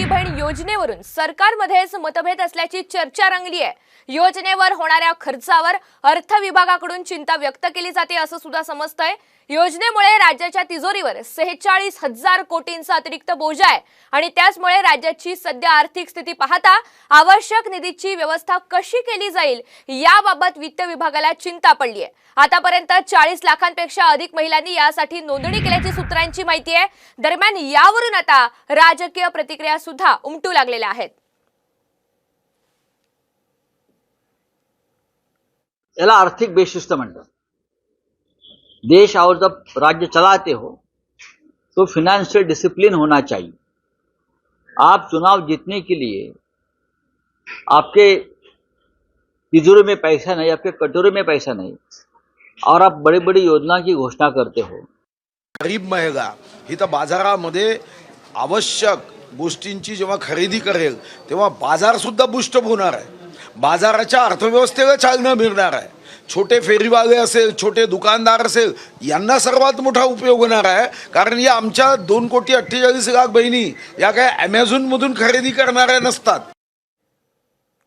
लाडकी बहीण योजनेवरून सरकारमध्येच मतभेद असल्याची चर्चा रंगली आहे. योजनेवर होणाऱ्या खर्चावर अर्थ विभागाकडून चिंता व्यक्त केली जाते असं सुद्धा समजतंय. योजनेमुळे राज्याच्या तिजोरीवर सेहेचाळीस हजार कोटींचा अतिरिक्त बोजा आहे आणि त्याचमुळे राज्याची सध्या आर्थिक स्थिती पाहता आवश्यक निधीची व्यवस्था कशी केली जाईल याबाबत वित्त विभागाला चिंता पडली आहे आतापर्यंत चाळीस लाखांपेक्षा अधिक महिलांनी यासाठी नोंदणी केल्याची सूत्रांची माहिती आहे. दरम्यान यावरून आता राजकीय प्रतिक्रिया सुद्धा उमटू लागलेल्या आहेत. याला आर्थिक बेशिस्त म्हणतात. देश और जब राज्य चलाते हो तो फिनेंशियल डिसिप्लिन होना चाहिए. आप चुनाव जीतने के लिए आपके तिजोरी में पैसा नहीं आपके कटोरे में पैसा नहीं और आप बड़ी बड़ी योजना की घोषणा करते हो। गरीब महिला ही तर बाजारामध्ये आवश्यक गोष्टींची जेव्हा खरेदी करेल तेव्हा बाजार सुद्धा बुष्टप होणार आहे. बाजाराच्या अर्थव्यवस्थेला चालना मिळणार आहे. छोटे फेरीवाले असेल छोटे दुकानदार असेल यांना सर्वात मोठा उपयोग होणार आहे. कारण या आमच्या दोन कोटी अठ्ठेचाळीस लाख बहिणी या काय ॲमेझॉनमधून खरेदी करणाऱ्या नसतात.